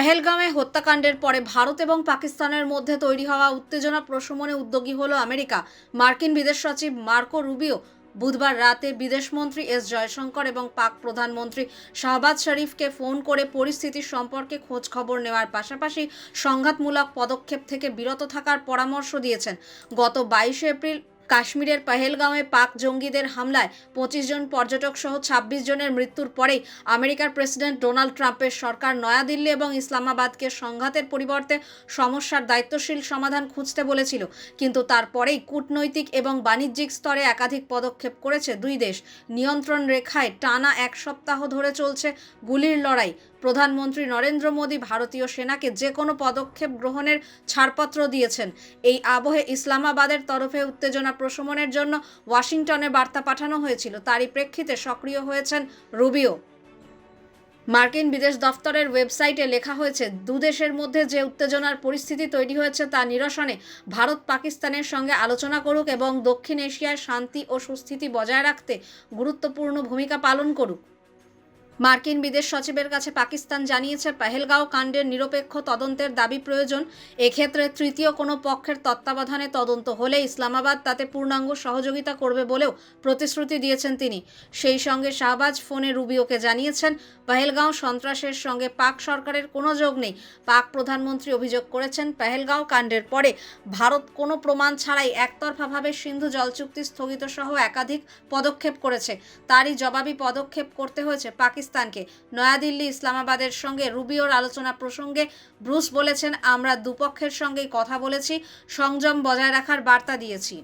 পেহেলগাঁওয়ে হত্যাকাণ্ডের পরে ভারত এবং পাকিস্তানের মধ্যে তৈরি হওয়া উত্তেজনা প্রশমনে উদ্যোগী হল আমেরিকা। মার্কিন বিদেশ সচিব মার্কো রুবিও বুধবার রাতে বিদেশমন্ত্রী এস জয়শঙ্কর এবং পাক প্রধানমন্ত্রী শাহবাজ শরীফকে ফোন করে পরিস্থিতির সম্পর্কে খোঁজ খবর নেওয়ার পাশাপাশি সংঘাতমূলক পদক্ষেপ থেকে বিরত থাকার পরামর্শ দিয়েছেন। গত বাইশে এপ্রিল কাশ্মীরের পহেলগাঁওয়ে পাক জঙ্গিদের হামলায় পঁচিশ জন পর্যটক সহ ছাব্বিশ জনের মৃত্যুর পরেই আমেরিকার প্রেসিডেন্ট ডোনাল্ড ট্রাম্পের সরকার নয়াদিল্লি এবং ইসলামাবাদকে সংঘাতের পরিবর্তে সমস্যার দায়িত্বশীল সমাধান খুঁজতে বলেছিল। কিন্তু তারপরেই কূটনৈতিক এবং বাণিজ্যিক স্তরে একাধিক পদক্ষেপ করেছে দুই দেশ। নিয়ন্ত্রণ রেখায় টানা এক সপ্তাহ ধরে চলছে গুলির লড়াই। প্রধানমন্ত্রী নরেন্দ্র মোদী ভারতীয় সেনাকে যে কোনো পদক্ষেপ গ্রহণের ছাড়পত্র দিয়েছেন। এই আবহে ইসলামাবাদের তরফে উত্তেজনা প্রশমনের জন্য ওয়াশিংটনে বার্তা পাঠানো হয়েছিল। তারই প্রেক্ষিতে সক্রিয় হয়েছেন রুবিও। মার্কিন বিদেশ দফতরের ওয়েবসাইটে লেখা হয়েছে দুদেশের মধ্যে যে উত্তেজনার পরিস্থিতি তৈরি হয়েছে তা নিরসনে ভারত পাকিস্তানের সঙ্গে আলোচনা করুক এবং দক্ষিণ এশিয়ায় শান্তি ও সুস্থিতি বজায় রাখতে গুরুত্বপূর্ণ ভূমিকা পালন করুক। মার্কিন বিদেশ সচিবের কাছে পাকিস্তান জানিয়েছে, পেহেলগাঁও কাণ্ডের নিরপেক্ষ তদন্তের দাবি প্রয়োজন। এক্ষেত্রে তৃতীয় কোনো পক্ষের তত্ত্বাবধানে তদন্ত হলে ইসলামাবাদ তাতে পূর্ণাঙ্গ সহযোগিতা করবে বলেও প্রতিশ্রুতি দিয়েছেন তিনি। সেই সঙ্গে শাহবাজ ফোনে রুবিওকে জানিয়েছেন, পেহেলগাঁও সন্ত্রাসের সঙ্গে পাক সরকারের কোনো যোগ নেই। পাক প্রধানমন্ত্রী অভিযোগ করেছেন, পেহেলগাঁও কাণ্ডের পরে ভারত কোনো প্রমাণ ছাড়াই একতরফাভাবে সিন্ধু জল চুক্তি স্থগিত সহ একাধিক পদক্ষেপ করেছে। তারই জবাবি পদক্ষেপ করতে হয়েছে পাকিস্তানকে। নয়াদিল্লি ইসলামাবাদের সঙ্গে রুবিওর আলোচনা প্রসঙ্গে ব্রুস বলেছেন, আমরা দুপক্ষের সঙ্গেই কথা বলেছি, সংযম বজায় রাখার বার্তা দিয়েছি।